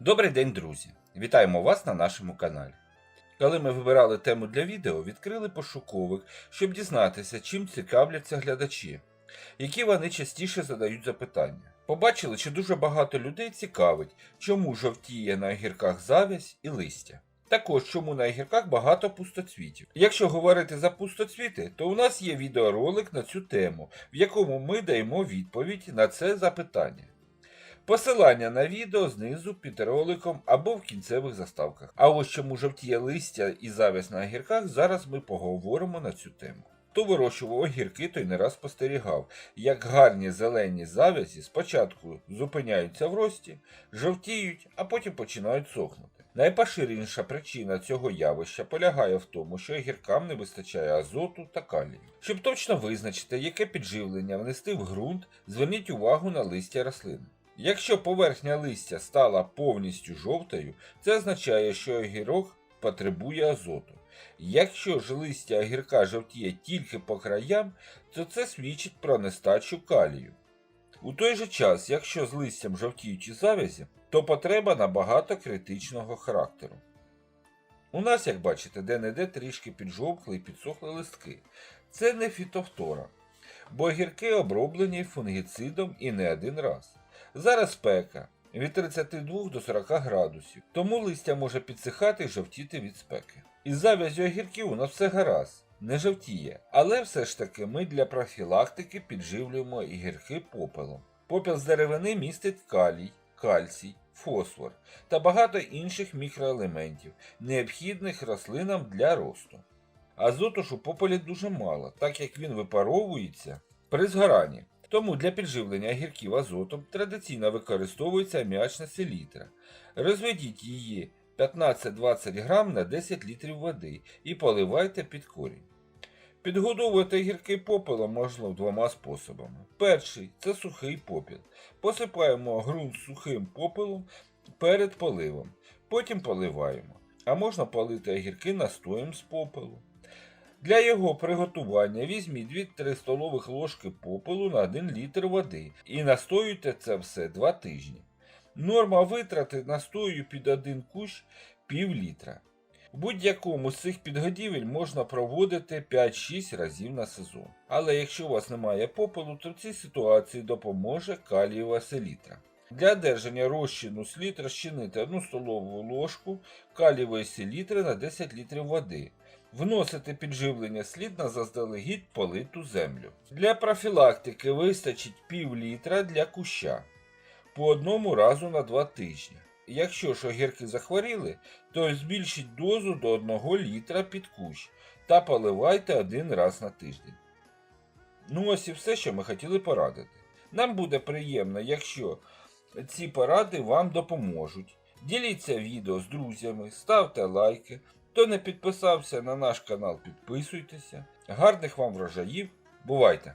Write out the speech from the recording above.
Добрий день, друзі! Вітаємо вас на нашому каналі. Коли ми вибирали тему для відео, відкрили пошуковик, щоб дізнатися, чим цікавляться глядачі, які вони частіше задають запитання. Побачили, що дуже багато людей цікавить, чому жовтіє на огірках завязь і листя. Також чому на огірках багато пустоцвітів. Якщо говорити за пустоцвіти, то у нас є відеоролик на цю тему, в якому ми даємо відповідь на це запитання. Посилання на відео знизу під роликом або в кінцевих заставках. А ось чому жовтіє листя і завязь на огірках, зараз ми поговоримо на цю тему. Хто вирощував огірки, той не раз спостерігав, як гарні зелені завязі спочатку зупиняються в рості, жовтіють, а потім починають сохнути. Найпоширеніша причина цього явища полягає в тому, що огіркам не вистачає азоту та калію. Щоб точно визначити, яке підживлення внести в ґрунт, зверніть увагу на листя рослини. Якщо поверхня листя стала повністю жовтою, це означає, що огірок потребує азоту. Якщо ж листя огірка жовтіє тільки по краям, то це свідчить про нестачу калію. У той же час, якщо з листям жовтіють і завязі, то потреба набагато критичного характеру. У нас, як бачите, де-не-де трішки піджовкли і підсохли листки. Це не фітофтора, бо огірки оброблені фунгіцидом і не один раз. Зараз спека від 32 до 40 градусів, тому листя може підсихати і жовтіти від спеки. Із зав'язю огірків у нас все гаразд, не жовтіє, але все ж таки ми для профілактики підживлюємо огірки попелом. Попіл з деревини містить калій, кальцій, фосфор та багато інших мікроелементів, необхідних рослинам для росту. Азоту ж у попелі дуже мало, так як він випаровується при згоранні. Тому для підживлення огірків азотом традиційно використовується аміачна селітра. Розведіть її 15-20 грам на 10 літрів води і поливайте під корінь. Підгодовувати огірки попелом можна двома способами. Перший це сухий попіл. Посипаємо ґрунт сухим попелом перед поливом, потім поливаємо. А можна полити огірки настоєм з попелу. Для його приготування візьміть 2-3 столових ложки попелу на 1 літр води і настоюйте це все 2 тижні. Норма витрати настою під один кущ пів літра. В будь-якому з цих підгодівель можна проводити 5-6 разів на сезон. Але якщо у вас немає попелу, то в цій ситуації допоможе калієва селітра. Для одержання розчину слід розчинити 1 столову ложку калієвої селітри на 10 літрів води. Вносити підживлення слід на заздалегідь политу землю. Для профілактики вистачить пів літра для куща по одному разу на 2 тижні. Якщо ж огірки захворіли, то збільшіть дозу до 1 літра під кущ та поливайте один раз на тиждень. Ну ось і все, що ми хотіли порадити. Нам буде приємно, якщо ці поради вам допоможуть. Діліться відео з друзями, ставте лайки. Хто не підписався на наш канал, підписуйтеся. Гарних вам врожаїв. Бувайте!